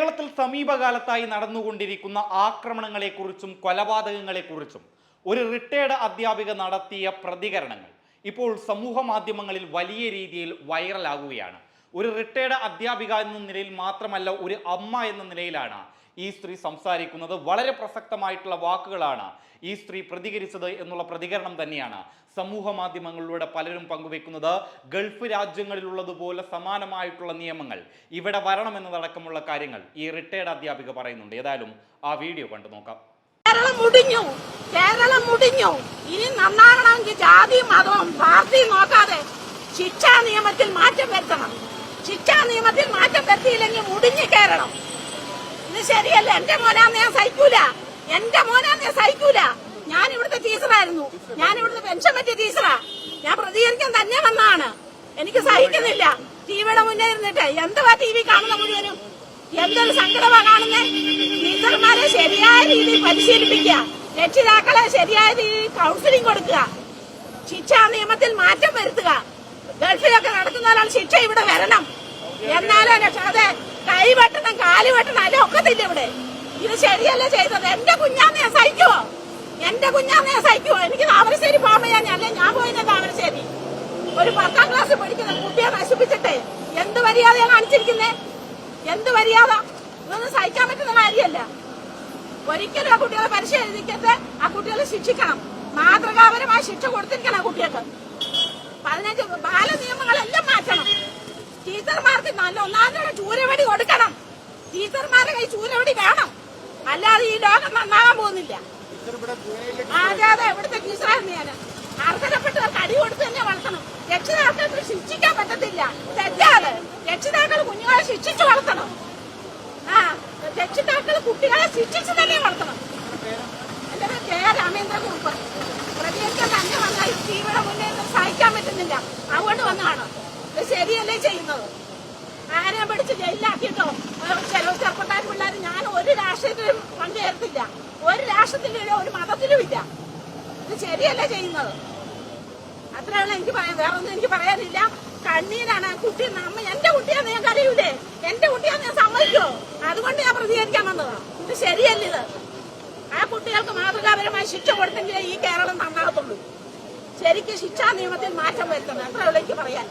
കേരളത്തിൽ സമീപകാലത്തായി നടന്നുകൊണ്ടിരിക്കുന്ന ആക്രമണങ്ങളെക്കുറിച്ചും കൊലപാതകങ്ങളെക്കുറിച്ചും ഒരു റിട്ടയർഡ് അധ്യാപിക നടത്തിയ പ്രതികരണങ്ങൾ ഇപ്പോൾ സമൂഹ മാധ്യമങ്ങളിൽ വലിയ രീതിയിൽ വൈറലാകുകയാണ്. ഒരു റിട്ടയർഡ് അധ്യാപിക എന്ന നിലയിൽ മാത്രമല്ല ഒരു അമ്മ എന്ന നിലയിലാണ് ഈ സ്ത്രീ സംസാരിക്കുന്നത്. വളരെ പ്രസക്തമായിട്ടുള്ള വാക്കുകളാണ് ഈ സ്ത്രീ പ്രതികരിച്ചത് എന്നുള്ള പ്രതികരണം തന്നെയാണ് സമൂഹ മാധ്യമങ്ങളിലൂടെ പലരും പങ്കുവെക്കുന്നത്. ഗൾഫ് രാജ്യങ്ങളിലുള്ളതുപോലെ സമാനമായിട്ടുള്ള നിയമങ്ങൾ ഇവിടെ വരണമെന്നതടക്കമുള്ള കാര്യങ്ങൾ ഈ റിട്ടയർഡ് അധ്യാപിക പറയുന്നുണ്ട്. ഏതായാലും ആ വീഡിയോ കണ്ടു നോക്കാം. കേരളം മുടിഞ്ഞു. കേരളം മുടിഞ്ഞു. ഇനി നന്നാകണമെങ്കിൽ ജാതി മതവും പാർട്ടിയും നോക്കാതെ ശിക്ഷാ നിയമത്തിൽ മാറ്റം വരുത്തണം. നിയമത്തിൽ മാറ്റം വരുത്തിയില്ലെങ്കിൽ മുടിഞ്ഞു കയറണം. ഇത് ശരിയല്ല. എന്റെ മോനാന്ന് ഞാൻ സഹിക്കൂല. എന്റെ മോനാന്ന് ഞാൻ സഹിക്കൂല. ഞാൻ ഇവിടുത്തെ ടീച്ചറായിരുന്നു. ഞാൻ ഇവിടുത്തെ പെൻഷൻ പറ്റിയ ടീച്ചറാ. ഞാൻ പ്രതികരിക്കാൻ തന്നെ വന്നാണ് എനിക്ക് സഹിക്കുന്നില്ല. ടിവിയുടെ മുന്നേ ഇരുന്നിട്ട് എന്തുവാ ടി വി കാണുന്ന മുഴുവനും? എന്തൊരു സങ്കടമാ കാണുന്നേ? ടീച്ചർമാരെ ശരിയായ രീതിയിൽ പരിശീലിപ്പിക്കുക. രക്ഷിതാക്കളെ ശരിയായ രീതിയിൽ കൗൺസിലിംഗ് കൊടുക്കുക. ശിക്ഷാ നിയമത്തിൽ മാറ്റം വരുത്തുക. ഗൾഫിലൊക്കെ നടത്തുന്ന ഒരാൾ ശിക്ഷ ഇവിടെ വരണം. എന്നാലോ രക്ഷ- അതെ കൈ വെട്ടണം കാൽ വെട്ടണം അല്ലെ ഒക്കത്തില്ല ഇവിടെ. ഇത് ശരിയല്ല ചെയ്തത്? എന്റെ കുഞ്ഞാന്ന് ഞാൻ സഹിക്കുവോ? എന്റെ കുഞ്ഞാന്ന് ഞാൻ സഹിക്കുവോ? എനിക്ക് താമരശ്ശേരി പോകാൻ ഞാൻ അല്ലേ ഞാൻ പോയില്ല താമരശ്ശേരി. ഒരു പത്താം ക്ലാസ് പഠിക്കുന്ന കുട്ടിയെ നശിപ്പിച്ചിട്ടെ. എന്ത് മര്യാദയാ കാണിച്ചിരിക്കുന്നേ? എന്ത് മര്യാദ? ഇതൊന്നും സഹിക്കാൻ പറ്റുന്ന കാര്യമല്ല. ഒരിക്കലും ആ കുട്ടികളെ പരിശോധിക്കരുത് ആ കുട്ടികളെ ശിക്ഷിക്കണം. മാതൃകാപരമായ ശിക്ഷ കൊടുത്തിരിക്കണം ആ കുട്ടികൾക്ക്. പതിനഞ്ച് ബാല നിയമങ്ങളെല്ലാം മാറ്റണം ടീച്ചർമാർക്ക് നല്ല ഒന്നാമത്തെ ചൂരവടി കൊടുക്കണം. ടീച്ചർമാരുടെ കൈ ചൂരവടി വേണം. അല്ലാതെ ഈ ലോകം നന്നാകാൻ പോകുന്നില്ല. അതെ അതെ ഇവിടുത്തെ ടീച്ചറായിരുന്നു ഞാൻ അർഹതപ്പെട്ടവർക്ക് അടി കൊടുത്ത് തന്നെ വളർത്തണം. രക്ഷിതാക്കൾക്ക് ശിക്ഷിക്കാൻ പറ്റത്തില്ല. തെറ്റാതെ രക്ഷിതാക്കൾ കുഞ്ഞുങ്ങളെ ശിക്ഷിച്ചു വളർത്തണം. ആ രക്ഷിതാക്കൾ കുട്ടികളെ ശിക്ഷിച്ചു തന്നെ വളർത്തണം. എന്റെ പേര് കെ രാമേന്ദ്രകുറുപ്പ്. പ്രതികരിക്കാൻ തന്നെ വന്നാൽ ടിവിയുടെ മുന്നേ നിന്ന് സഹിക്കാൻ പറ്റുന്നില്ല. അതുകൊണ്ട് വന്നതാണ്. ശരിയല്ലേ ചെയ്യുന്നത്? ആരെയും പിടിച്ച് ജയിലിലാക്കിയിട്ടോ? ചില ചെറുപ്പക്കാർ പിള്ളേർ ഞാൻ ഒരു രാഷ്ട്രീയത്തിലും പങ്കുചേർത്തില്ല ഒരു രാഷ്ട്രത്തിലും ഒരു മതത്തിലും ഇല്ല. ഇത് ശരിയല്ലേ ചെയ്യുന്നത്? അത്രയാണ് എനിക്ക് പറയാൻ വേറെ ഒന്നും എനിക്ക് പറയാനില്ല. കണ്ണീരാണ് കുട്ടി നമ്മ എന്റെ കുട്ടിയാ ഞാൻ കരയൂലേ? എന്റെ കുട്ടിയാന്ന് ഞാൻ സമ്മതിക്കോ? അതുകൊണ്ട് ഞാൻ പ്രതികരിക്കാൻ വന്നതാ. ഇത് ശരിയല്ല ഇത്? ആ കുട്ടികൾക്ക് മാതൃകാപരമായി ശിക്ഷ കൊടുത്തെങ്കിലേ ഈ കേരളം നന്നാകത്തുള്ളൂ. ശരിക്കും ശിക്ഷാ നിയമത്തിൽ മാറ്റം വരുത്തണം. അത്രയുള്ള എനിക്ക് പറയാൻ.